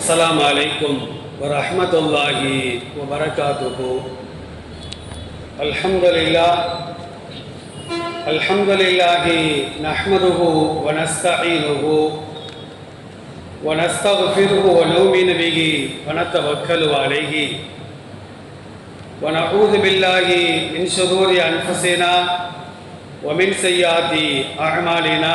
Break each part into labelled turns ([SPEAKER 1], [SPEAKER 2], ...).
[SPEAKER 1] السلام عليكم ورحمة الله وبركاته الحمد لله الحمد لله نحمده ونستعينه ونستغفره ونؤمن به ونتوكل عليه ونعوذ بالله من شرور أنفسنا ومن سيئات أعمالنا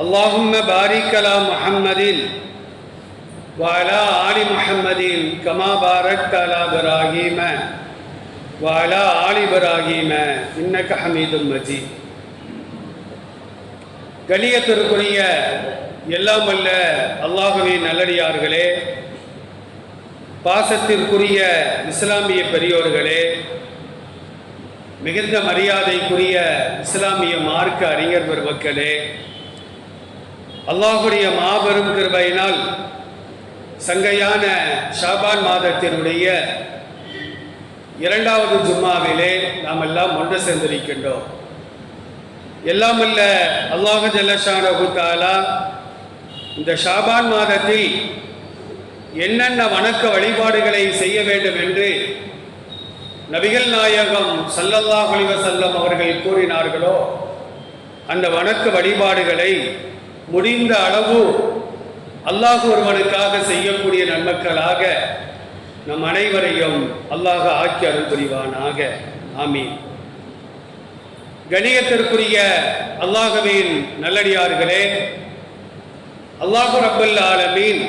[SPEAKER 1] اللهم بارك على محمد وعلى آل محمد كما باركت على إبراهيم وعلى آل إبراهيم إنك حميد مجيد கலியத்திற்குரிய எல்லாம் வல்ல அல்லாஹுவின் நல்லடியார்களே பாசத்திற்குரிய இஸ்லாமிய பெரியோர்களே மிகுந்த மரியாதைக்குரிய இஸ்லாமிய மார்க்க அறிஞர் பெருமக்களே அல்லாஹுடைய மாபெரும் கிருபையினால் சங்கையான ஷாபான் மாதத்தினுடைய இரண்டாவது ஜும்மாவிலே நாம் எல்லாம் ஒன்று சேர்ந்திருக்கின்றோம். எல்லாம் அல்ல அல்லாஹு ஜல்லஷானு இந்த ஷாபான் மாதத்தில் என்னென்ன வணக்க வழிபாடுகளை செய்ய வேண்டும் என்று நபிகள் நாயகம் சல்லல்லாஹ் அலிவசல்லம் அவர்கள் கூறினார்களோ அந்த வணக்க வழிபாடுகளை முடிந்த அளவு அல்லாஹ் ஒருவனுக்காக செய்யக்கூடிய நன்மக்களாக நம் அனைவரையும் அல்லாஹ் ஆக்கி அருள் புரிவானாக. ஆமீன். கணியத்திற்குரிய அல்லாஹவின் நல்லடியார்களே அல்லாஹு ரப்பல் ஆலமீன்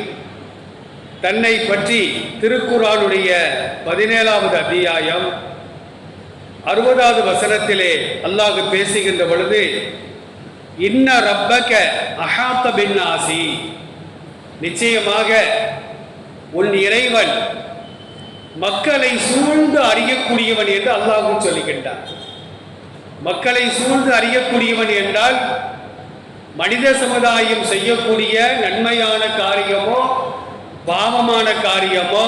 [SPEAKER 1] தன்னை பற்றி திருக்குறானுடைய பதினேழாவது அத்தியாயம் அறுபதாவது வசனத்திலே அல்லாஹ் பேசுகின்ற பொழுது இன்ன ரப்பக அஹாத்த பின்னாசி. நிச்சயமாக உன் இறைவன் மக்களை சூழ்ந்து அறியக்கூடியவன் என்று அல்லாஹும் சொல்லுகின்றான் மக்களை சூழ்ந்து அறியக்கூடியவன் என்றால் மனித சமுதாயம் செய்யக்கூடிய நன்மையான காரியமோ பாவமான காரியமோ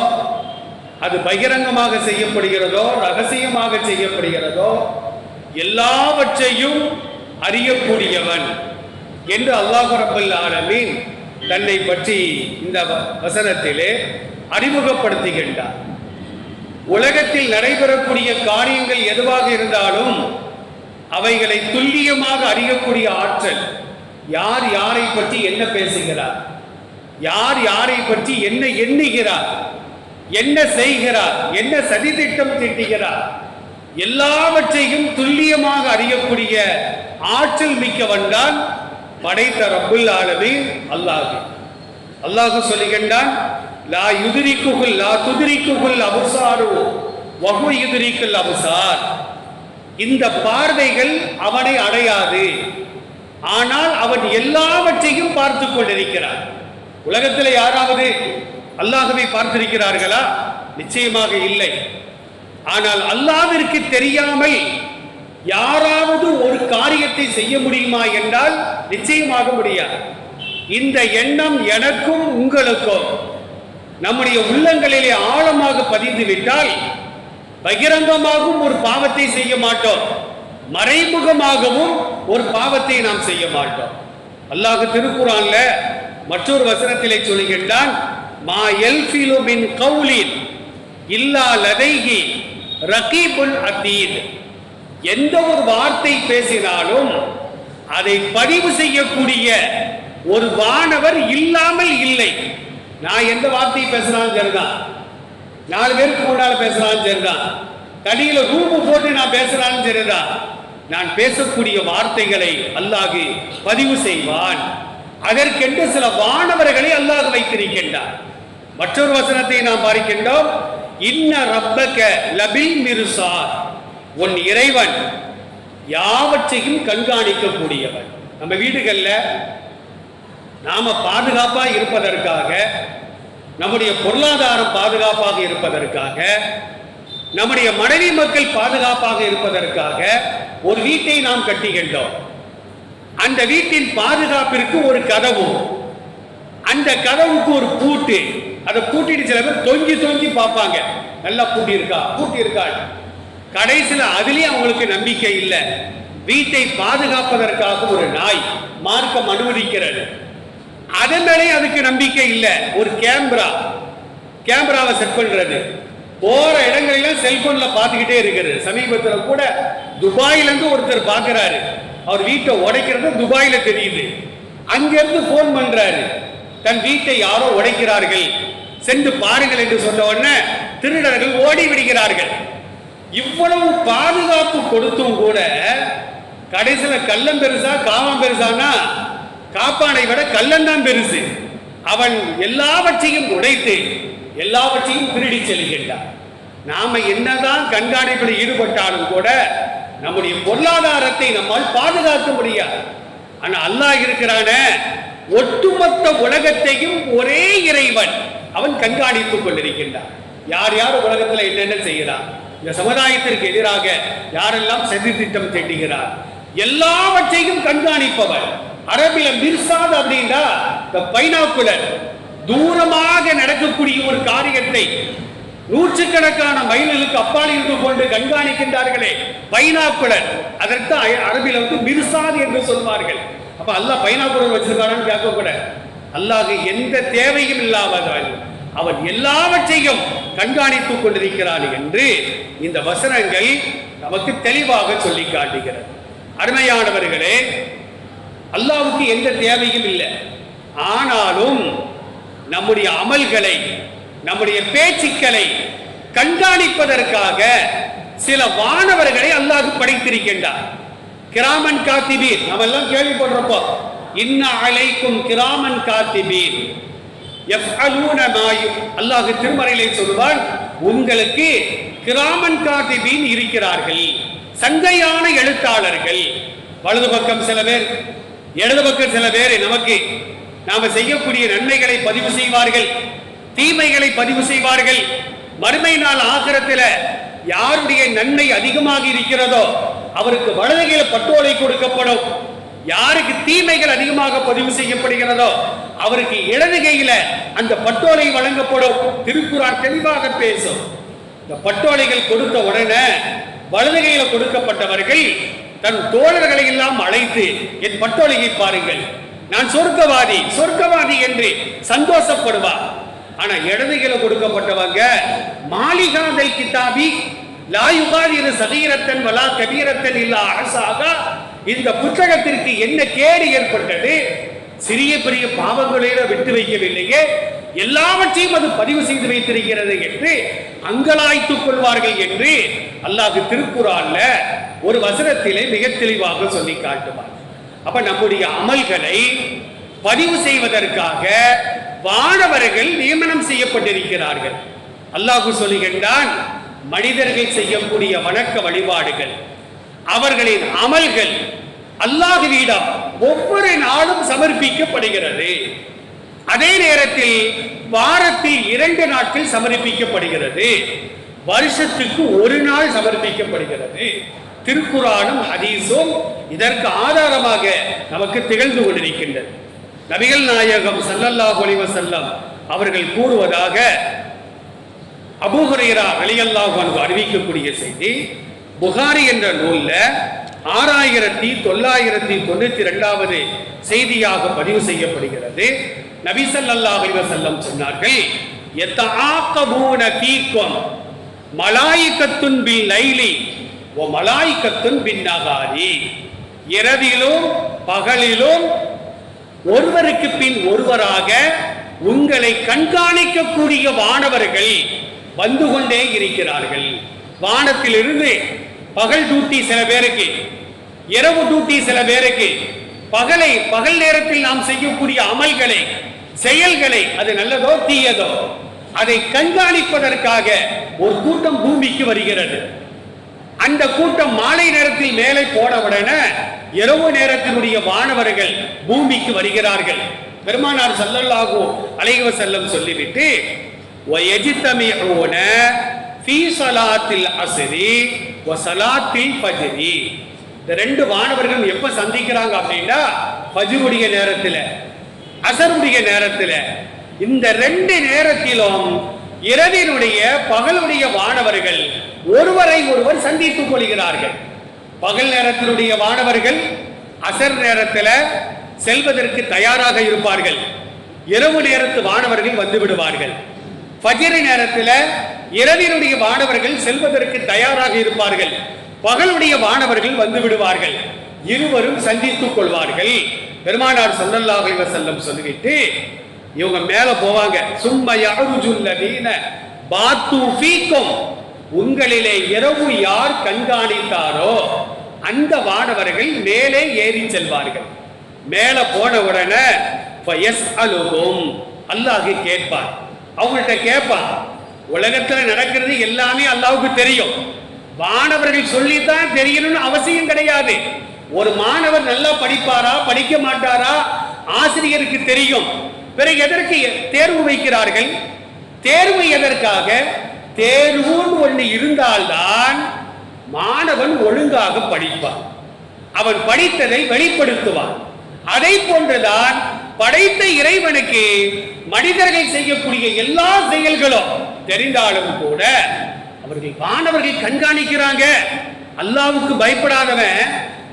[SPEAKER 1] அது பகிரங்கமாக செய்யப்படுகிறதோ ரகசியமாக செய்யப்படுகிறதோ எல்லாவற்றையும் அறியக்கூடியவன் என்று அல்லாஹு ரபுல் ஆலமீன் தன்னை பற்றி இந்த வசனத்திலே அறிமுகப்படுத்துகின்றார். உலகத்தில் நடைபெறக்கூடிய காரியங்கள் எதுவாக இருந்தாலும் அவைகளை துல்லியமாக அறியக்கூடிய ஆற்றல் யார் யாரை பற்றி என்ன பேசுகிறார்? யார் யாரை பற்றி என்ன எண்ணுகிறார்? என்ன செய்கிறார்? என்ன சதித்திட்டம் திட்டுகிறார்? எல்லாவற்றையும் துல்லியமாக அறியக்கூடிய ஆற்றல் மிக்கவன் தான் படைத்த ரப்புல் ஆலமே அல்லாஹு. அல்லாஹு சொல்லுகின்றான் லா யுதிரிக்குகுல் லா துதிரிக்குகுல் அபுசாரு வகு யுதிரிக்குல் அபுசார். இந்த பார்வைகள் அவனை அடையாது. ஆனால் அவன் எல்லாவற்றையும் பார்த்து கொண்டிருக்கிறான். உலகத்தில் யாராவது அல்லாஹவை பார்த்திருக்கிறார்களா? நிச்சயமாக இல்லை. ஆனால் அல்லாவிற்கு தெரியாமல் யாராவது ஒரு காரியத்தை செய்ய முடியுமா என்றால் நிச்சயமாக முடியாது. இந்த எண்ணம் எனக்கும் உங்களுக்கும் நம்முடைய உள்ளங்களிலே ஆழமாக பதிந்து விட்டால் பகிரங்கமாகவும் ஒரு பாவத்தை செய்ய மாட்டோம். மறைமுகமாகவும் ஒரு பாவத்தை நாம் செய்ய மாட்டோம். அல்லாஹ் திருக்குறான்ல மற்றொரு வசனத்திலே சொல்லுகின்றான் மா எல்ஃபிலு மின் கவுலின் இல்லா லதைகி ரகீபுல் அத்தீத் எந்த ஒரு வார்த்தை பேசினாலும் அதை பதிவு செய்யக்கூடிய ஒரு வானவர் இல்லாமல் இல்லை. நான் எந்த வார்த்தையை பேசுறாலும் சரிதான். நாலு பேருக்கு முன்னால பேசுறாலும் சரிதான். தடியில ரூபு போட்டு நான் பேசுறாலும் சரிதான். நான் பேசக்கூடிய வார்த்தைகளை அல்லாஹு பதிவு செய்வான். அதற்கென்று சில வானவர்களை அல்லாஹ் வைத்திருக்கின்றார் மற்றொரு வசனத்தை நாம் பார்க்கின்றோம். இன்ன ரப்பக லபில் மிருசார். உன் இறைவன் யாவற்றையும் கண்காணிக்கக்கூடியவன். நம்ம வீடுகளில் நாம பாதுகாப்பா இருப்பதற்காக நம்முடைய பொருளாதாரம் பாதுகாப்பாக இருப்பதற்காக நம்முடைய மனைவி மக்கள் பாதுகாப்பாக இருப்பதற்காக ஒரு வீட்டை நாம் கட்டுகின்றோம். அந்த வீட்டின் பாதுகாப்பிற்கு ஒரு கதவு. அந்த கதவுக்கு ஒரு பூட்டு. அதை பூட்டிட்டு சில பேர் தொங்கி தொங்கி பார்ப்பாங்க. நல்லா பூட்டி இருக்கா பூட்டி இருக்கா கடைசியில் அதுலேயும் அவங்களுக்கு நம்பிக்கை இல்லை. வீட்டை பாதுகாப்பதற்காக ஒரு நாய் மார்க்கம் அனுமதிக்கிறது. அதன் மேலே அதுக்கு நம்பிக்கை இல்லை. ஒரு கேமரா. கேமராவை செட் பண்றது. போற இடங்களிலும் செல்போன்ல பார்த்துக்கிட்டே இருக்கிறது. சமீபத்தில் கூட துபாயிலேருந்து ஒருத்தர் பார்க்குறாரு. அவர் வீட்டை உடைக்கிறது துபாயில தெரியுது. அங்கிருந்து போன் பண்றாரு. தன் வீட்டை யாரோ உடைக்கிறார்கள். சென்று பாருங்கள் என்று சொன்ன உடனே திருடர்கள் ஓடி விடுகிறார்கள். இவ்வளவு பாதுகாப்பு கொடுத்தும் கூட கடைசியில் கள்ளம் பெருசா காமம் பெருசானா காப்பானை விட கள்ளன் தான் பெருசு. அவன் எல்லாவற்றையும் உடைத்து எல்லாவற்றையும் திருடி செல்கின்றான். நாம என்னதான் கண்காணிப்பில் ஈடுபட்டாலும் கூட நம்முடைய பொருளாதாரத்தை நம்மால் பாதுகாக்க முடியாது. ஆனால் அல்லாஹ் இருக்கிறானே ஒட்டுமொத்த உலகத்தையும் ஒரே இறைவன். அவன் கண்காணித்துக் கொண்டிருக்கின்றான். யார் யார் உலகத்துல என்னென்ன செய்கிறான் இந்த சமுதாயத்திற்கு எதிராக யாரெல்லாம் சதி திட்டம் தீட்டுகிறார்? எல்லாவற்றையும் கண்காணிப்பவர் அரபில மிர்சாத் அப்படின்னா இந்த பைனாக்குலர் தூரமாக நடக்கக்கூடிய ஒரு காரியத்தை நூற்றுக்கணக்கான மைல்களுக்கு அப்பால் இருந்து கொண்டு கண்காணிக்கின்றார்களே. பைனாக்குலர் அதற்கு அரபில வந்து மிர்சாத் என்று சொல்வார்கள். அப்ப அல்ல பைனாக்குலர் வச்சிருக்காரான்னு கேட்க கூட அல்லாஹ் எந்த தேவையும் இல்லாதவன் அவன் எல்லாவற்றையும் கண்காணித்துக் கொண்டிருக்கிறான் என்று இந்த வசனங்கள் நமக்கு தெளிவாக சொல்லி காட்டுகிறது. அருமையானவர்களே அல்லாவுக்கு எந்த தேவையும் இல்லை. ஆனாலும் நம்முடைய அமல்களை நம்முடைய பேச்சுக்களை கண்காணிப்பதற்காக சில வானவர்களை அல்லாஹ் படைத்திருக்கின்றார் கிராமன் காத்திபீர் நம்ம எல்லாம் கேள்விப்படுறப்போ இன்ன அலைக்கும் கிராமன் காத்திபீன். அல்லாஹு அல்லாஹ் திருமறையிலே சொல்வான் உங்களுக்கு கிராமன் காத்திபீன் இருக்கிறார்கள் சங்கையான எழுத்தாளர்கள். வலது பக்கம் சில பேர் இடது பக்கம் சில பேர் நமக்கு நாம செய்யக்கூடிய நன்மைகளை பதிவு செய்வார்கள் தீமைகளை பதிவு செய்வார்கள். மறுமை நாள் ஆகிரத்தில் யாருடைய நன்மை அதிகமாக இருக்கிறதோ அவருக்கு வலதுகையில பட்டோலை கொடுக்கப்படும். யாருக்கு தீமைகள் அதிகமாக பதிவு செய்யப்படுகிறதோ அவருக்கு இடது கையில அந்த பட்டோலை வழங்கப்படும். திருக்குறான் தெளிவாக பேசும். இந்த பட்டோலைகள் கொடுத்த உடனே வலது கையில கொடுக்கப்பட்டவர்கள் தன் தோழர்களை எல்லாம் அழைத்து என் பட்டோலையை பாருங்கள். நான் சொர்க்கவாதி சொர்க்கவாதி என்று சந்தோஷப்படுவார் ஆனா இடது கையில கொடுக்கப்பட்டவங்க மாளிகாதல் கிதாபி லாயுகாதி சதீரத்தன் வலா கபீரத்தன் இல்லா அரசாக. இந்த புத்தகத்திற்கு என்ன கேடு ஏற்பட்டது? சிறிய பெரிய பாவங்களில விட்டு வைக்கவில்லையே. எல்லாவற்றையும் அது பதிவு செய்து வைத்திருக்கிறது என்று அங்கலாய்த்துக் கொள்வார்கள் என்று அல்லாஹ் திருக்குறான்ல ஒரு வசனத்திலே மிக தெளிவாக சொல்லி காட்டுவார். அப்ப நம்முடைய அமல்களை பதிவு செய்வதற்காக வானவர்கள் நியமனம் செய்யப்பட்டிருக்கிறார்கள். அல்லாஹு சொல்லுகின்றான் மனிதர்கள் செய்யக்கூடிய வணக்க வழிபாடுகள் அவர்களின் அமல்கள் அல்லாஹுவிடம் ஒவ்வொரு நாளும் சமர்ப்பிக்கப்படுகிறது. அதே நேரத்தில் வாரத்தில் இரண்டு நாட்கள் சமர்ப்பிக்கப்படுகிறது. வருஷத்துக்கு ஒரு நாள் சமர்ப்பிக்கப்படுகிறது. திருக்குறானும் ஹதீஸும் இதற்கு ஆதாரமாக நமக்கு திகழ்ந்து கொண்டிருக்கின்றது. நபிகள் நாயகம் ஸல்லல்லாஹு ஒளிவ செல்லம் அவர்கள் கூறுவதாக அபூஹுரைரா ரலியல்லாஹு அறிவிக்கக்கூடிய செய்தி புகாரி என்ற நூல்ல ஆறாயிரத்தி தொள்ளாயிரத்தி தொண்ணூத்தி ரெண்டாவது செய்தியாக பதிவு செய்யப்படுகிறது. நபி செல்லம் சொன்னார்கள் மலாய்கத்துன் பின் மலாயிகத்துன் லைலி ஓ மலாய்கத்துன் பின் நகாரி. இரவிலும் பகலிலும் ஒருவருக்கு பின் ஒருவராக உங்களை கண்காணிக்கக்கூடிய வானவர்கள் வந்து கொண்டே இருக்கிறார்கள். வானத்திலிருந்து பகல் டியூட்டி சில பேருக்கு இரவு டியூட்டி சில பேருக்கு பகலை பகல் நேரத்தில் நாம் செய்யக்கூடிய அமல்களை செயல்களை அது நல்லதோ தீயதோ அதை கண்காணிப்பதற்காக ஒரு கூட்டம் பூமிக்கு வருகிறது. அந்த கூட்டம் மாலை நேரத்தில் மேலே போனவுடனே இரவு நேரத்தினுடைய வானவர்கள் பூமிக்கு வருகிறார்கள். பெருமானார் ஸல்லல்லாஹு அலைஹி செல்லம் சொல்லிவிட்டு ஃபீ சலாத்தில் அசரி வ ஸலாத்தில் இந்த ரெண்டு மாணவர்கள் எப்ப சந்திக்கிறாங்க அப்படின்னா ஃபஜ்ருடைய நேரத்தில் அசருடைய நேரத்தில். இந்த ரெண்டு நேரத்திலும் இரவினுடைய பகலுடைய வானவர்கள் ஒருவரை ஒருவர் சந்தித்துக் கொள்கிறார்கள். பகல் நேரத்தினுடைய வானவர்கள் அசர் நேரத்தில் செல்வதற்கு தயாராக இருப்பார்கள். இரவு நேரத்து வானவர்கள் வந்து விடுவார்கள். பஜிர நேரத்தில் இரவினுடைய வானவர்கள் செல்வதற்கு தயாராக இருப்பார்கள். பகலுடைய வானவர்கள் வந்து விடுவார்கள். இருவரும் சந்தித்துக் கொள்வார்கள். பெருமானார் ஸல்லல்லாஹு செல்லம் சொல்லிட்டு சொல்லிவிட்டு இவங்க மேல போவாங்க. சும்ம யஅருஜுல்லதீன பாத்து ஃபீக்கும். உங்களிலே இரவு யார் கண்காணித்தாரோ அந்த வானவர்கள் மேலே ஏறி செல்வார்கள். மேல போன உடனே அல்லாஹி அல்லாஹ் கேட்பார் அவங்கள்ட்ட கேட்பான் உலகத்தில் நடக்கிறது எல்லாமே அல்லாவுக்கு தெரியும். மாணவர்கள் சொல்லித்தான் தெரியணும்னு அவசியம் கிடையாது. ஒரு மாணவர் நல்லா படிப்பாரா படிக்க மாட்டாரா ஆசிரியருக்கு தெரியும். பிறகு எதற்கு தேர்வு வைக்கிறார்கள்? தேர்வு எதற்காக? தேர்வுன்னு ஒண்ணு இருந்தால்தான் மாணவன் ஒழுங்காக படிப்பான். அவன் படித்ததை வெளிப்படுத்துவான். அதை போன்றுதான் படைத்த இறைவனுக்கு மனிதர்கள் செய்யக்கூடிய எல்லா செயல்களும் தெரிந்தாலும் கூட அவர்கள் வானவர்கள் கண்காணிக்கிறாங்க. அல்லாவுக்கு பயப்படாதவன்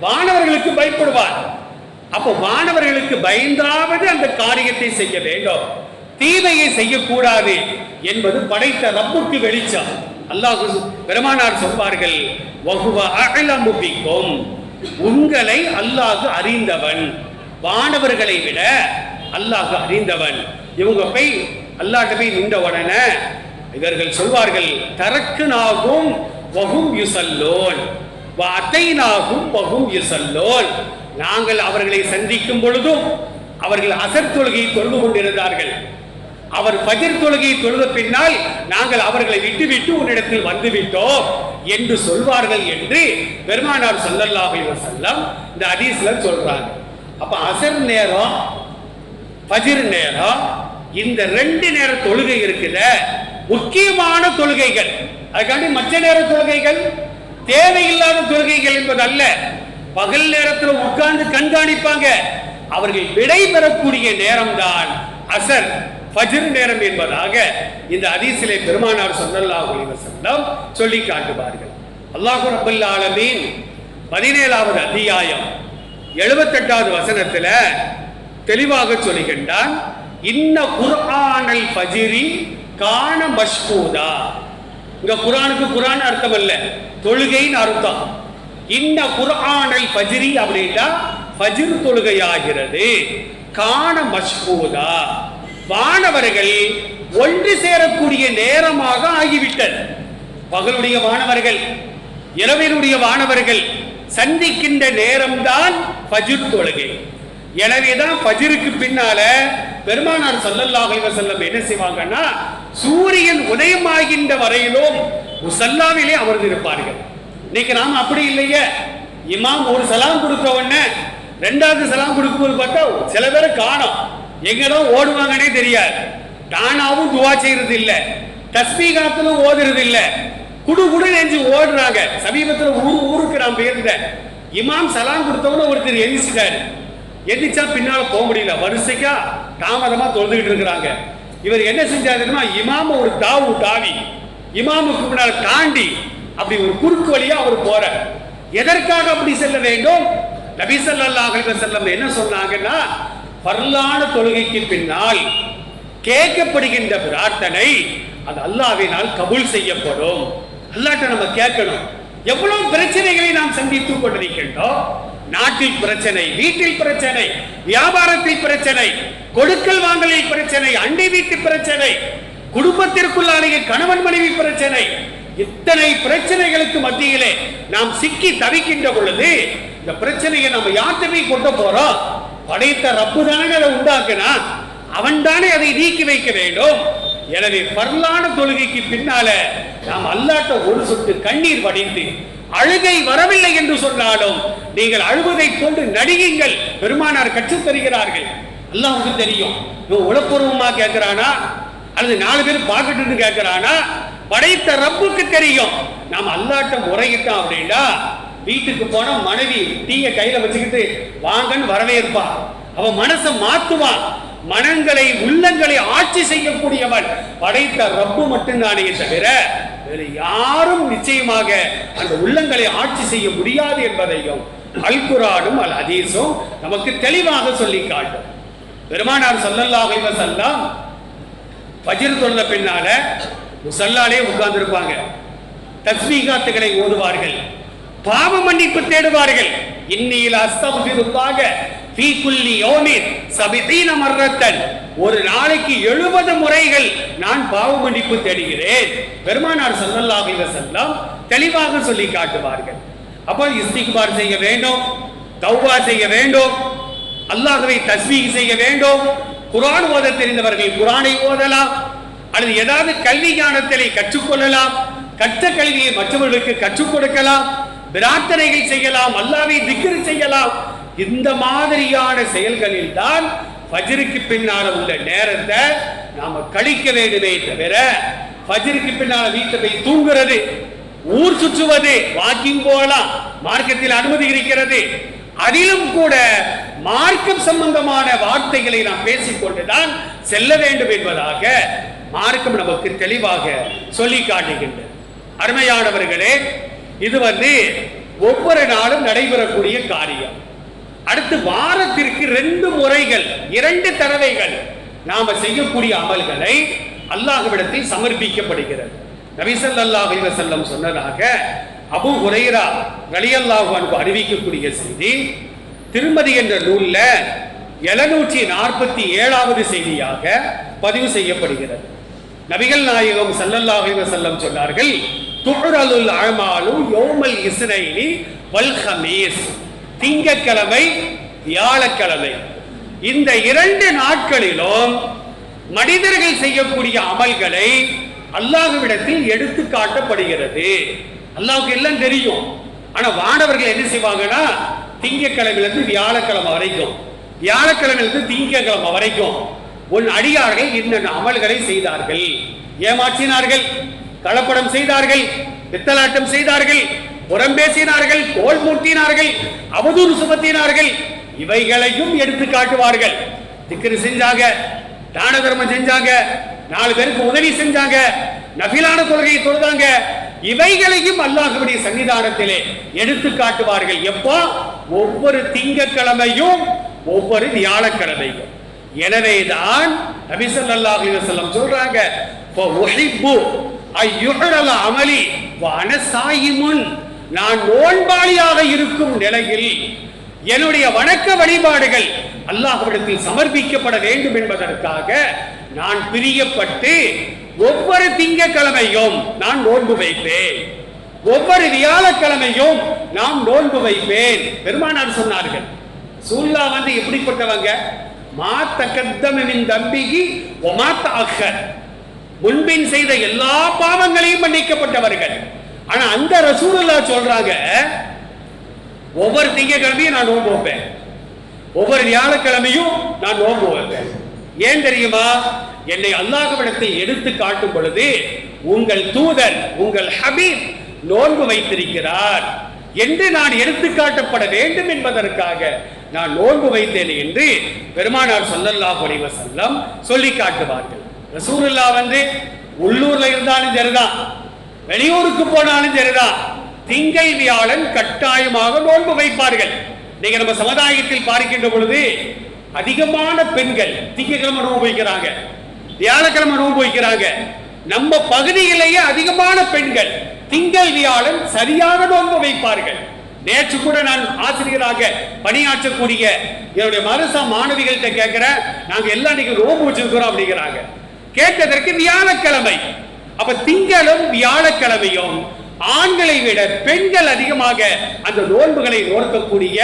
[SPEAKER 1] வானவர்களுக்கு பயப்படுவான். அப்போ வானவர்களுக்கு பயந்தாவது அந்த காரியத்தை செய்ய வேண்டும். தீமையை செய்யக்கூடாது என்பது படைத்த ரப்புக்கு வெளிச்சம். அல்லாஹ் பெருமானார் சொல்வார்கள் உங்களை அல்லாஹ் அறிந்தவன். வானவர்களை விட அல்லாஹ் அறிந்தவன். இவங்க போய் அல்லாட்ட போய் நின்ற உடனே இவர்கள் சொல்வார்கள் தரக்குனாகும் வகும் யுசல்லோன். அத்தைனாகும் வகும் யுசல்லோன். நாங்கள் அவர்களை சந்திக்கும் பொழுதும் அவர்கள் அசர் தொழுகையை தொழுது கொண்டிருந்தார்கள். அவர் பஜர் தொழுகையை தொழுத பின்னால் நாங்கள் அவர்களை விட்டுவிட்டு உன்னிடத்தில் வந்துவிட்டோம் என்று சொல்வார்கள் என்று பெருமானார் ஸல்லல்லாஹு அலைஹி இந்த ஹதீஸ்ல சொல்றாங்க. அப்ப அசர் நேரம் பதிர் நேரம் இந்த ரெண்டு நேர தொழுகை இருக்குல்ல முக்கியமான தொழுகைகள். அதுக்காண்டி மற்ற நேர தொழுகைகள் தேவையில்லாத தொழுகைகள் என்பது அல்ல பகல் நேரத்தில் உட்கார்ந்து கண்காணிப்பாங்க. அவர்கள் விடை பெறக்கூடிய நேரம்தான் அசர் ஃபஜ்ர் நேரம் என்பதாக இந்த அதிசிலை பெருமானார் ஸல்லல்லாஹு அலைஹி சொல்லி காட்டுவார்கள். அல்லாஹ் ரபுல் ஆலமீன் பதினேழாவது அத்தியாயம் எழுபத்தெட்டாவது வசனத்தில் தெளிவாக சொல்லுகின்றான் இன்ன குர்ஆனல் ஃபஜ்ரி காண மஷ்கூதா இங்க குரானுக்கு குரான் அர்த்தம் அல்ல தொழுகைன்னு அர்த்தம். இந்த குரானை பஜிரி அப்படின்னா பஜிர் தொழுகையாகிறது. காண மஷ்கூதா வானவர்கள் ஒன்று சேரக்கூடிய நேரமாக ஆகிவிட்டது. பகலுடைய வானவர்கள் இரவினுடைய வானவர்கள் சந்திக்கின்ற நேரம்தான் பஜிர் தொழுகை. எனவேதான் பஜிருக்கு பின்னால பெருமானார் சல்லல்லாஹ் செல்லம் என்ன செய்வாங்கன்னா சூரியன் உதயமாகின்ற வரையிலும் முசல்லாவிலே அமர்ந்திருப்பார்கள் இன்னைக்கு நாம் அப்படி இல்லையே. இமாம் ஒரு சலாம் கொடுத்த உடனே ரெண்டாவது சலாம் கொடுக்கும்போது பார்த்தா சில பேர் காணும். எங்கதான் ஓடுவாங்கன்னே தெரியாது. தானாவும் துவா செய்யறது இல்லை தஸ்பீகாத்திலும் ஓதுறது இல்லை குடு குடு நெஞ்சு ஓடுறாங்க. சமீபத்தில் ஊர் ஊருக்கு நான் போயிருந்தேன். இமாம் சலாம் கொடுத்தவன ஒருத்தர் எரிச்சிட்டாரு எந்திரிச்சா பின்னால போக முடியல. வரிசைக்கா தாமதமா தொழுதுகிட்டு இருக்கிறாங்க. இவர் என்ன செஞ்சார் தெரியுமா? இமாம ஒரு தாவு தாவி இமாமுக்கு முன்னால் தாண்டி அப்படி ஒரு குறுக்கு வழியா அவர் போற எதற்காக அப்படி செல்ல வேண்டும்? நபி ஸல்லல்லாஹு செல்லம் என்ன சொன்னாங்கன்னா பரலான தொழுகைக்கு பின்னால் கேட்கப்படுகின்ற பிரார்த்தனை அது அல்லாவினால் கபூல் செய்யப்படும். அல்லாட்ட நம்ம கேட்கணும். எவ்வளவு பிரச்சனைகளை நாம் சந்தித்துக் கொண்டிருக்கின்றோம்? நாட்டில் பிரச்சனை வீட்டில் பிரச்சனை வியாபாரத்தில் பிரச்சனை கொடுக்கல் வாங்கலில் பிரச்சனை அண்டை வீட்டு பிரச்சனை குடும்பத்திற்குள்ளான கணவன் மனைவி பிரச்சனை இத்தனை பிரச்சனைகளுக்கு மத்தியிலே நாம் சிக்கி தவிக்கின்ற பொழுது இந்த பிரச்சனையை நம்ம யார்கிட்ட போய் கொண்டு போறோம்? படைத்த ரப்பு தானே அதை உண்டாக்குனா அவன் தானே அதை நீக்கி வைக்க வேண்டும். எனவே பரலான தொழுகைக்கு பின்னால நாம் அல்லாட்ட ஒரு சொட்டு கண்ணீர் வடிந்து அழுகை வரவில்லை என்று சொன்னாலும் நீங்கள் அழுவதை போன்று நடிகைங்கள் பெருமானார் கற்றுத் தருகிறார்கள். அல்லாஹ்வுக்கு தெரியும். இவன் உளப்பூர்வமா கேட்கிறானா அல்லது நாலு பேர் பார்க்கட்டுன்னு கேட்கிறானா படைத்த ரப்புக்கு தெரியும். நாம் அல்லாட்ட முறையிட்டோம் அப்படின்னா வீட்டுக்கு போனா மனைவி டீய கையில வச்சுக்கிட்டு வாங்கன்னு வரவேற்பா. அவன் மனசை மாத்துவான் மனங்களை உள்ளங்களை ஆட்சி செய்யக்கூடியவன் படைத்த ரப்பு மட்டும்தானே தவிர வேறு யாரும் நிச்சயமாக அந்த உள்ளங்களை ஆட்சி செய்ய முடியாது என்பதையும் அல்குரானும் அல் அதீசும் நமக்கு தெளிவாக சொல்லி காட்டும். பெருமானார் ஸல்லல்லாஹு வசல்லாம் வஸல்லம் ஃபஜ்ர் தொழுத பின்னால முசல்லாலே உட்கார்ந்திருப்பாங்க. தஸ்மீகாத்துகளை ஓதுவார்கள். பாவ மன்னிப்பு தேடுவார்கள். இன்னியில் அஸ்தகுபிருப்பாக ஃபீ குல்லி யௌமின் சபிதீன மர்ரத்தன். ஒரு நாளைக்கு எழுபது முறைகள் நான் பாவ மன்னிப்பு தேடுகிறேன். பெருமானார் சொல்லல்லாஹிவ அலைஹி தெளிவாக சொல்லி காட்டுவார்கள். அப்போ இஸ்திகுபார் செய்ய வேண்டும் தௌவா செய்ய வேண்டும் அல்லாஹ்வை தஸ்மீக் செய்ய வேண்டும். குரான் ஓத தெரிந்தவர்கள் குரானை ஓதலாம் அல்லது ஏதாவது கல்வி ஞானத்திலே கற்றுக்கொள்ளலாம் கற்ற கல்வியை மற்றவர்களுக்கு கற்றுக் கொடுக்கலாம் பிரார்த்தனைகள் செய்யலாம் அல்லாவை திக்ரு செய்யலாம். இந்த மாதிரியான செயல்களில் தான் ஃபஜ்ருக்கு பின்னால உள்ள நேரத்தை நாம கழிக்க வேண்டுமே தவிர ஃபஜ்ருக்கு பின்னால வீட்டை போய் தூங்குறது ஊர் சுற்றுவது வாக்கிங் போகலாம் மார்க்கத்தில் அனுமதி இருக்கிறது அதிலும் கூட மார்க்கம் சம்பந்தமான வார்த்தைகளை நாம் பேசிக்கொண்டுதான் செல்ல வேண்டும் என்பதாக மார்க்கம் நமக்கு தெளிவாக சொல்லி காட்டுகின்றது. அருமையானவர்களே இது வந்து ஒவ்வொரு நாளும் நடைபெறக்கூடிய காரியம். அடுத்து வாரத்திற்கு ரெண்டு முறைகள் இரண்டு தடவைகள் நாம செய்யக்கூடிய அமல்களை அல்லாஹ்விடத்தில் சமர்ப்பிக்கப்படுகிறது. நபிசல்லாஹ் செல்லம் சொன்னதாக அபு ஹுரைரா ரலியல்லாஹு அன்பு அறிவிக்கக்கூடிய செய்தி திருமதி என்ற நூலில் எழுநூற்றி நாற்பத்தி ஏழாவது செய்தியாக பதிவு செய்யப்படுகிறது. நபிகள் நாயகம் ஸல்லல்லாஹு செல்லம் சொன்னார்கள் துஹ்ரலுல் அமாலு யோமல் இஸ்னைனி வல் ஹமீஸ் திங்கக்கிழமை வியாழக்கிழமை. இந்த இரண்டு நாட்களிலும் மனிதர்கள் செய்யக்கூடிய அமல்களை அல்லாஹுவிடத்தில் எடுத்து காட்டப்படுகிறது. அல்லாஹுக்கு எல்லாம் தெரியும். ஆனா வானவர்கள் என்ன செய்வாங்கன்னா திங்கக்கிழமையிலிருந்து வியாழக்கிழமை வரைக்கும் வியாழக்கிழமையிலிருந்து திங்கக்கிழமை வரைக்கும் உன் அடியார்கள் இன்னென்ன அமல்களை செய்தார்கள்? ஏமாற்றினார்கள் கலப்படம் செய்தார்கள் பித்தலாட்டம் செய்தார்கள் புறம் பேசினார்கள் கோல் மூட்டினார்கள் அவதூறு சுமத்தினார்கள் இவைகளையும் எடுத்து காட்டுவார்கள். திக்ரு செஞ்சாங்க தான தர்மம் செஞ்சாங்க நாலு பேருக்கு உதவி செஞ்சாங்க நபிலான கொள்கையை தொழுதாங்க. இவைகளையும் அல்லாஹுடைய சன்னிதானத்திலே எடுத்து காட்டுவார்கள். எப்போ? ஒவ்வொரு திங்கக்கிழமையும் ஒவ்வொரு வியாழக்கிழமையும். எனவேதான் நபி ஸல்லல்லாஹு அலைஹி சொல்றாங்க அமலி வன சாயிமுன். நான் நோன்பாளியாக இருக்கும் நிலையில் என்னுடைய வணக்க வழிபாடுகள் அல்லாஹ்விடத்தில் சமர்ப்பிக்கப்பட வேண்டும் என்பதற்காக நான் பிரியப்பட்டு ஒவ்வொரு திங்கக்கிழமையும் நான் நோன்பு வைப்பேன். ஒவ்வொரு வியாழக்கிழமையும் நாம் நோன்பு வைப்பேன். பெருமானார் சொன்னார்கள் சூல்லா வந்து எப்படிப்பட்டவங்க? மாத்த கத்தமின் தம்பிக்கு ஒமாத்த தாக்கர் முன்பின் செய்த எல்லா பாவங்களையும் மன்னிக்கப்பட்டவர்கள். ஆனா அந்த ரசூலுல்லா சொல்றாங்க ஒவ்வொரு திங்கக்கிழமையும் நான் நோன்பு வைப்பேன். ஒவ்வொரு வியாழக்கிழமையும் நான் நோன்பு வைப்பேன். ஏன் தெரியுமா? என்னை அல்லாஹவிடத்தை எடுத்து காட்டும் பொழுது உங்கள் தூதர் உங்கள் ஹபீப் நோன்பு வைத்திருக்கிறார் என்று நான் எடுத்து காட்டப்பட வேண்டும் என்பதற்காக நான் நோன்பு வைத்தேன் என்று பெருமானார் ஸல்லல்லாஹு அலைஹி வஸல்லம் சொல்லி காட்டுவார்கள். ரசூலுல்லாஹ் வந்து உள்ளூர்ல இருந்தாலும் சரிதான். வெளியூருக்கு போனாலும் சரிதான் திங்கள் வியாழன் கட்டாயமாக நோன்பு வைப்பார்கள். நீங்க நம்ம சமுதாயத்தில் பார்க்கின்ற பொழுது அதிகமான பெண்கள் திங்கக்கிழமை நோன்பு வைக்கிறாங்க. வியாழக்கிழமை நோன்பு வைக்கிறாங்க. நம்ம பகுதியிலேயே அதிகமான பெண்கள் திங்கள் வியாழன் சரியாக நோன்பு வைப்பார்கள். நேற்று கூட நான் ஆசிரியராக பணியாற்றக்கூடிய என்னுடைய மனசா மாணவிகள்கிட்ட கேட்கிறேன் நாங்க எல்லாம் இன்னைக்கு நோன்பு வச்சிருக்கிறோம் அப்படிங்கிறாங்க. கேட்டதற்கு வியாழக்கிழமை. அப்ப திங்களும் வியாழக்கிழமையும் ஆண்களை விட பெண்கள் அதிகமாக அந்த நோன்புகளை நோக்கக்கூடிய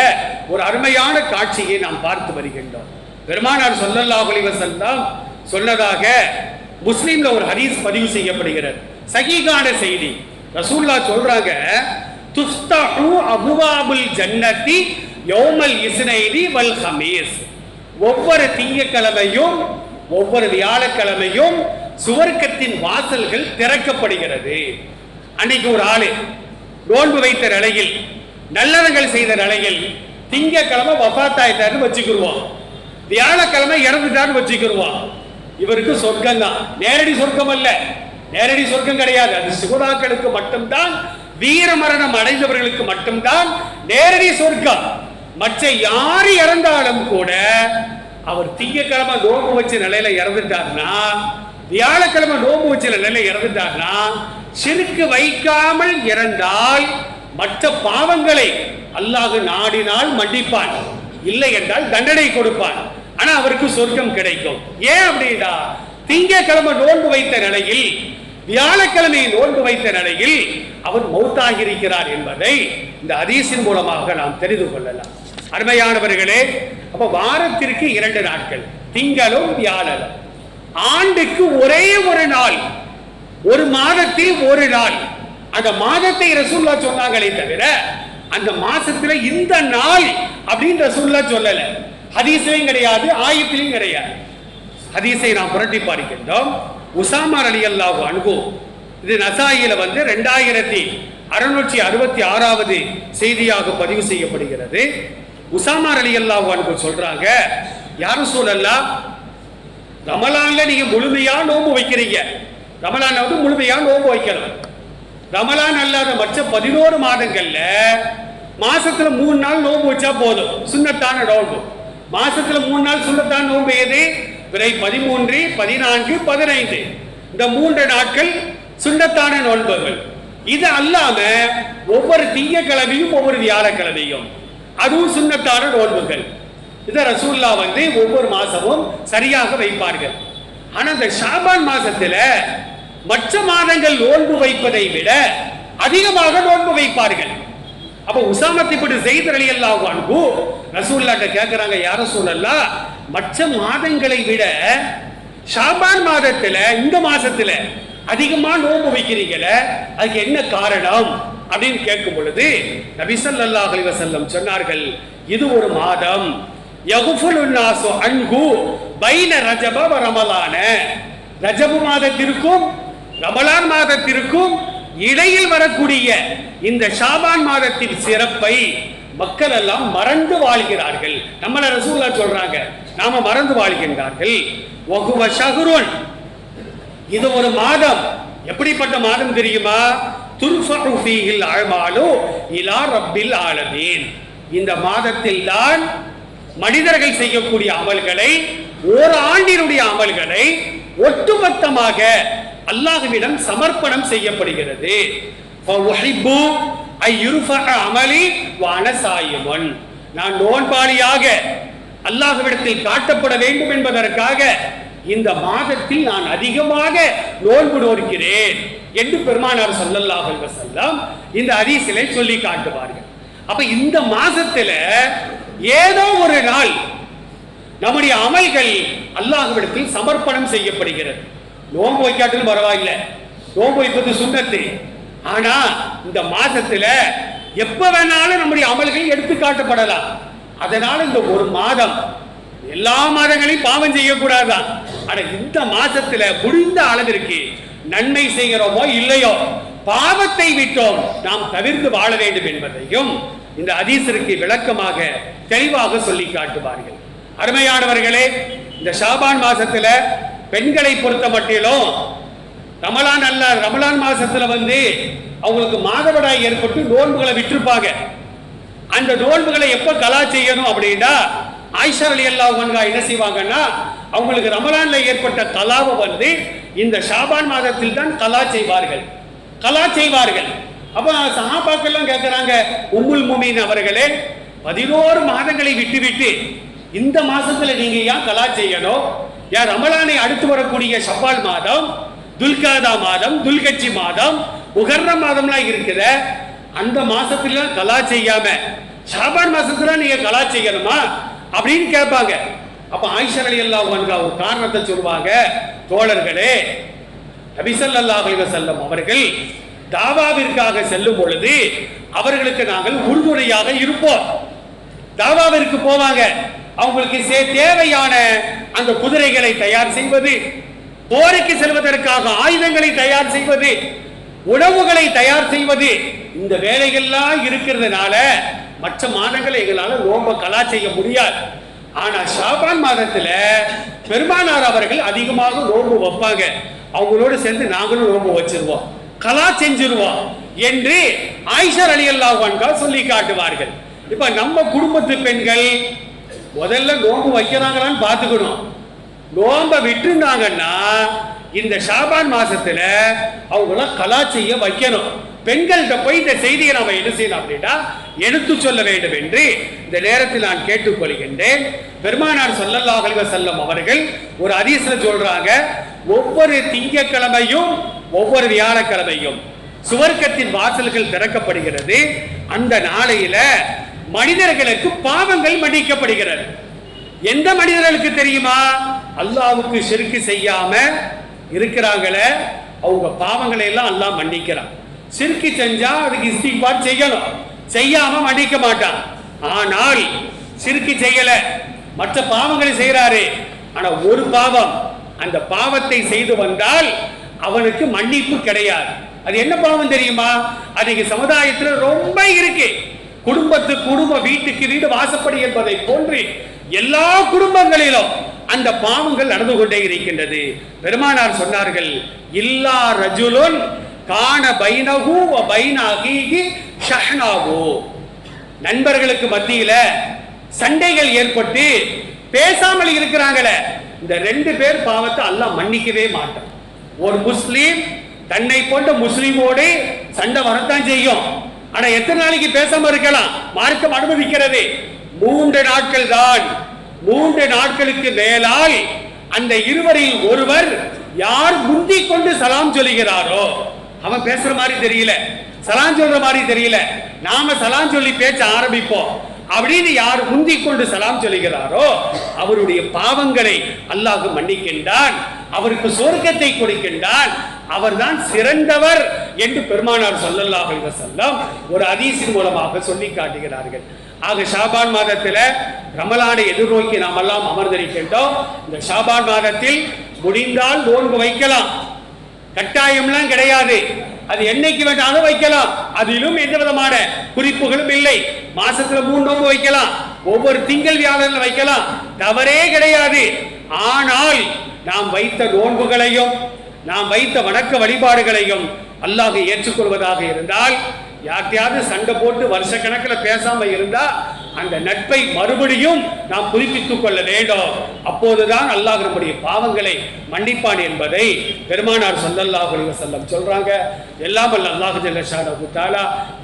[SPEAKER 1] ஒரு அருமையான காட்சியை நாம் பார்த்து வருகின்றோம். பெருமானார் சொல்லல்லா அலைஹி தான் சொன்னதாக முஸ்லீம்ல ஒரு ஹரீஸ் பதிவு செய்யப்படுகிறது. சகீகான செய்தி. ரசூல்லா சொல்றாங்க துஸ்தஹு அபுவாபுல் ஜன்னதி யோமல் இஸ்னைனி வல் ஹமீஸ். ஒவ்வொரு திங்கக்கிழமையும் ஒவ்வொரு வியாழக்கிழமையும் சுவர்க்கத்தின் வாசல்கள் திறக்கப்படுகிறது. அன்னைக்கு ஒரு ஆளு நோன்பு வைத்த நிலையில் நல்லறங்கள் செய்த நிலையில் திங்கக்கிழமை வஃபாத்தாயிட்டாருன்னு வச்சுக்கிடுவோம் வியாழக்கிழமை இறந்துட்டான்னு வச்சுக்கிடுவோம் இவருக்கு சொர்க்கம் தான் நேரடி சொர்க்கம் அல்ல நேரடி சொர்க்கம் கிடையாது. அது சுகதாக்களுக்கு மட்டும்தான் வீர மரணம் அடைந்தவர்களுக்கு மட்டும்தான் நேரடி சொர்க்கம். மற்ற யார் இறந்தாலும் கூட அவர் திங்கக்கிழமை நோம்பு வச்ச நிலையில இறந்துட்டார்னா வியாழக்கிழமை நோம்பு வச்ச நிலை இறந்துட்டார்னா சிறுக்கு வைக்காமல் இறந்தால் மற்ற பாவங்களை அல்லாஹ் நாடினால் மன்னிப்பான். இல்லை என்றால் தண்டனை கொடுப்பான். ஆனா அவருக்கு சொர்க்கம் கிடைக்கும். ஏன் அப்படின்னா திங்கக்கிழமை நோன்பு வைத்த நிலையில் வியாழக்கிழமை நோன்பு வைத்த நிலையில் அவர் மௌத்தாகி இருக்கிறார் என்பதை இந்த அதீசின் மூலமாக நாம் தெரிந்து கொள்ளலாம். அருமையானவர்களே அப்ப வாரத்திற்கு இரண்டு நாட்கள் திங்களும் வியாழனும். ஆண்டுக்கு ஒரே ஒரு நாள். ஒரு மாதத்தில் ஒரு நாள். அந்த மாதத்தை ரசூல்லா சொன்னாங்களே தவிர அந்த மாசத்துல இந்த நாள் அப்படின்னு ரசூல்லா சொல்லல. ஹதீஸ்லயும் கிடையாது ஆயத்திலையும் கிடையாது. ஹதீஸை நாம் புரட்டி பார்க்கின்றோம். உசாமர் அலி அல்லாஹ் அணுகு இது நசாயில வந்து ரெண்டாயிரத்தி அறுநூற்றி அறுபத்தி ஆறாவது செய்தியாக பதிவு செய்யப்படுகிறது. உசாமார் அலி அல்லாஹ் அனுகு சொல்றாங்க யாரும் சொல்லலா ரமலான்ல நீங்க முழுமையா நோன்பு வைக்கிறீங்க. ரமலான் வந்து முழுமையா நோன்பு வைக்கணும். ரமலான் அல்லாத மற்ற பதினோரு மாதங்கள்ல மாசத்துல மூணு நாள் நோன்பு வச்சா போதும். சுண்ணத்தான நோன்பு. மாசத்துல மூணு நாள் சுண்ணத்தான நோன்பு எது விரை பதிமூன்று பதினான்கு பதினைந்து. இந்த மூன்று நாட்கள் சுண்ணத்தான நோன்புகள். இது அல்லாம ஒவ்வொரு திங்கக்கிழமையும் ஒவ்வொரு வியாழக்கிழமையும். அதுவும் சுண்ணத்தான நோன்புகள். இதை ரசூல்லா வந்து ஒவ்வொரு மாதமும் சரியாக வைப்பார்கள். ஆனால் இந்த ஷாபான் மாதத்தில் மற்ற மாதங்கள் நோன்பு வைப்பதை விட அதிகமாக நோன்பு வைப்பார்கள். அப்போ உசாமத்தை இப்படி செய்த அலியல்லாஹு அன்பு ரசூல்லாட்ட கேட்குறாங்க யார சொல்லலா மற்ற மாதங்களை விட ஷாபான் மாதத்தில் இந்த மாதத்தில் அதிகமாக நோன்பு வைக்கிறீங்கள அதுக்கு என்ன காரணம்? அப்படின்னு கேட்கும் பொழுது நபிசல்லாஹ் அலிவசல்லம் சொன்னார்கள் இது ஒரு மாதம் யகுஃபுலு நாசு அன்ஹு பைன ரஜப ரமலான ரஜபு மாதத்திற்கும் ரமலான் மாதத்திற்கும் இடையில் வரக்கூடிய இந்த ஷாபான் மாதத்தின் சிறப்பை மக்கள் எல்லாம் மறந்து வாழ்கிறார்கள். நம்மள ரசூல்லா சொல்றாங்க நாம மறந்து வாழ்கின்றார்கள். வகுவ ஷஹ்ருன். இது ஒரு மாதம். எப்படிப்பட்ட மாதம் தெரியுமா? துர்ஃபு ஃபீஹில் அஅமாலு இலா ரப்பில் ஆலமீன். இந்த மாதத்தில் தான் மனிதர்கள் செய்யக்கூடிய அமல்களை ஒரு ஆண்டினுடைய அமல்களை ஒட்டுமொத்தமாக அல்லாஹுவிடம் சமர்ப்பணம் செய்யப்படுகிறது. ஐ அமலி வ நான் நோன்பாளியாக அல்லாஹுவிடத்தில் காட்டப்பட வேண்டும் என்பதற்காக இந்த மாதத்தில் நான் அதிகமாக நோன்பு நோக்கிறேன் என்று பெருமானார் ஸல்லல்லாஹு அலைஹி இந்த ஹதீஸிலே சொல்லி காட்டுவார்கள். அப்ப இந்த மாசத்துல ஏதோ ஒரு நாள் நம்முடைய அமல்கள் அல்லாஹ்விடத்தில் சமர்ப்பணம் செய்யப்படுகிறது. நோன்பு வைக்காட்டிலும் பரவாயில்லை. நோன்பு வைப்பது சுண்ணத்து. ஆனா இந்த மாசத்துல எப்ப வேணாலும் நம்முடைய அமல்கள் எடுத்து காட்டப்படலாம். அதனால இந்த ஒரு மாதம் எல்லா மாதங்களையும் பாவம் செய்யக்கூடாதான் ஆனா இந்த மாசத்துல முடிந்த அளவிற்கு நன்மை செய்கிறோமோ இல்லையோ பாவத்தை விட்டோம் நாம் தவிர்த்து வாழ வேண்டும் என்பதையும் இந்த அதீசருக்கு விளக்கமாக தெளிவாக சொல்லி காட்டுவார்கள். அருமையானவர்களே இந்த ஷாபான் மாசத்துல பெண்களை பொறுத்த மட்டிலும் ரமலான் அல்ல ரமலான் மாசத்துல வந்து அவங்களுக்கு மாதவிடாய் ஏற்பட்டு நோன்புகளை விட்டுருப்பாங்க. அந்த நோன்புகளை எப்ப கலா செய்யணும் அப்படின்னா ஆயிஷா அலி அல்லா என்ன செய்வாங்கன்னா அவங்களுக்கு ரமலான்ல ஏற்பட்ட கலாவை வந்து இந்த ஷாபான் மாதத்தில் தான் கலா செய்வார்கள். கலா செய்வார்கள். அப்ப சஹாபாக்கெல்லாம் கேட்கிறாங்க உம்முல் முமீன் அவர்களே பதினோரு மாதங்களை விட்டுவிட்டு இந்த மாசத்துல நீங்க ஏன் கலா செய்யணும்? ஏன் ரமலானை அடுத்து வரக்கூடிய ஷவ்வால் மாதம் துல்காதா மாதம் துல்கச்சி மாதம் உகர்ண மாதம்லாம் இருக்குது. அந்த மாசத்துல கலா செய்யாம ஷாபான் மாசத்துல நீங்க கலா செய்யணுமா? அப்படின்னு கேட்பாங்க. அப்ப ஆயிஷர் அலி அல்லாஹ் ஒரு காரணத்தை சொல்லுவாங்க. தோழர்களே நபிசல்லாஹ் அலைஹி செல்லம் அவர்கள் தாவாவிற்காக செல்லும் பொழுது அவர்களுக்கு நாங்கள் உறுதுணையாக இருப்போம். தாவாவிற்கு போவாங்க. அவங்களுக்கு சே- தேவையான அந்த குதிரைகளை தயார் செய்வது போருக்கு செல்வதற்காக ஆயுதங்களை தயார் செய்வது உணவுகளை தயார் செய்வது இந்த வேலைகள்லாம் இருக்கிறதுனால மற்ற மாதங்களை எங்களால் நோம்ப கலா செய்ய முடியாது. ஆனா ஷாபான் மாதத்துல பெருமானார் அவர்கள் அதிகமாக நோன்பு வைப்பாங்க. அவங்களோடு சேர்ந்து நாங்களும் நோன்பு வச்சிருவோம். கலா செஞ்சிருவா என்று ஆயிஷர் அலி அல்லாஹ் சொல்லி காட்டுவார்கள். இப்ப நம்ம குடும்பத்து பெண்கள் முதல்ல நோன்பு வைக்கிறாங்களான்னு பார்த்துக்கணும். நோம்ப விட்டுருந்தாங்கன்னா இந்த ஷாபான் மாசத்துல அவங்கள கலா செய்ய வைக்கணும். பெண்கள்கிட்ட போய் இந்த செய்தியை நாம என்ன செய்யணும் அப்படின்னா எடுத்து சொல்ல வேண்டும் என்று இந்த நேரத்தில் நான் கேட்டுக்கொள்கின்றேன். பெருமானார் சொல்லல்லாஹல்வ செல்லம் அவர்கள் ஒரு அதிசல சொல்றாங்க ஒவ்வொரு திங்கட்கிழமையும் ஒவ்வொரு வியாழக்கிழமையும் சுவர்க்கத்தின் வாசல்கள் திறக்கப்படுகிறது. அந்த நாளையில மனிதர்களுக்கு பாவங்கள் மன்னிக்கப்படுகிறது. எந்த மனிதர்களுக்கு தெரியுமா? அல்லாவுக்கு செருக்கு செய்யாம இருக்கிறாங்களே அவங்க பாவங்களை எல்லாம் அல்லாஹ் மன்னிக்கிறான். சிறுக்கு செஞ்சா அதுக்கு இஸ்திக்பார் செய்யணும். செய்யாம மன்னிக்க மாட்டான். ஆனால் சிறுக்கு செய்யல. மற்ற பாவங்களை செய்கிறாரு ஆனா ஒரு பாவம் அந்த பாவத்தை செய்து வந்தால் அவனுக்கு மன்னிப்பு கிடையாது. அது என்ன பாவம் தெரியுமா? அது சமுதாயத்தில் ரொம்ப இருக்கு. குடும்பத்து குடும்ப வீட்டுக்கு வீடு வாசப்படி என்பதை போன்று எல்லா குடும்பங்களிலும் அந்த பாவங்கள் நடந்து கொண்டே இருக்கின்றது. பெருமானார் சொன்னார்கள் இல்லா ரஜுலுன் காண பைனகு வ பைன ஷஹ்னாகு நண்பர்களுக்கு மத்தியில சண்டைகள் ஏற்பட்டு பேசாமல் இருக்கிறாங்களே. இந்த ரெண்டு பேர் பாவத்தை அல்லாஹ் மன்னிக்கவே மாட்டான். ஒரு முஸ்லீம் தன்னை போன்ற முஸ்லீமோடு சண்டை வரத்தான் செய்யும். ஆனா எத்தனை நாளைக்கு பேசாம இருக்கலாம்? மார்க்கம் அனுமதிக்கிறது மூன்று நாட்கள் தான். மூன்று நாட்களுக்கு மேலால் அந்த இருவரில் ஒருவர் யார் முந்தி கொண்டு சலாம் சொல்லுகிறாரோ அவன் பேசுற மாதிரி தெரியல. சலாம் சொல்ற மாதிரி தெரியல. நாம சலாம் சொல்லி பேச்ச ஆரம்பிப்போம். அப்படின்னு யார் முந்தி கொண்டு சலாம் சொல்லுகிறாரோ அவருடைய பாவங்களை அல்லாஹ் மன்னிக்கின்றான். அவருக்கு சொர்க்கத்தை கொடுக்கின்றால் அவர்தான் சிறந்தவர் என்று பெருமானார் ஸல்லல்லாஹு செல்லம் ஒரு ஹதீஸின் மூலமாக சொல்லி காட்டுகிறார்கள். ஆக ஷாபான் மாதத்தில் ரமலானை எதிர்நோக்கி நாம் எல்லாம் அமர்ந்திருக்கின்றோம். இந்த ஷாபான் மாதத்தில் முடிந்தால் நோன்பு வைக்கலாம். கட்டாயம்லாம் கிடையாது. அது என்னைக்கு வேண்டாலும் வைக்கலாம். அதிலும் எந்த விதமான குறிப்புகளும் இல்லை. மாசத்துல மூணு நோன்பு வைக்கலாம். ஒவ்வொரு திங்கள் வியாழன்ல வைக்கலாம். தவறே கிடையாது. ஆனால் நாம் வைத்த நோன்புகளையும் நாம் வைத்த வணக்க வழிபாடுகளையும் அல்லாஹ் ஏற்றுக்கொள்வதாக இருந்தால் யார்கிட்டயாவது சண்டை போட்டு வருஷ கணக்கில் பேசாமல் இருந்தா அந்த நட்பை மறுபடியும் நாம் புதுப்பித்துக் கொள்ள வேண்டும். அப்போதுதான் அல்லாஹ் நம்முடைய பாவங்களை மன்னிப்பான் என்பதை பெருமானார் ஸல்லல்லாஹு அலைஹி வஸல்லம் சொல்றாங்க. எல்லாம் அல்ல அல்லாஹ் ஜல்ல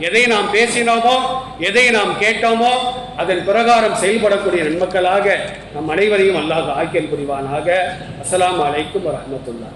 [SPEAKER 1] எதை நாம் பேசினோமோ எதை நாம் கேட்டோமோ அதன் பிரகாரம் செயல்படக்கூடிய நன்மக்களாக நம் அனைவரையும் அல்லாஹ் ஆக்கியல் புரிவானாக. அஸ்லாம் அலைக்கும் வரஹ்மத்துல்லாஹ்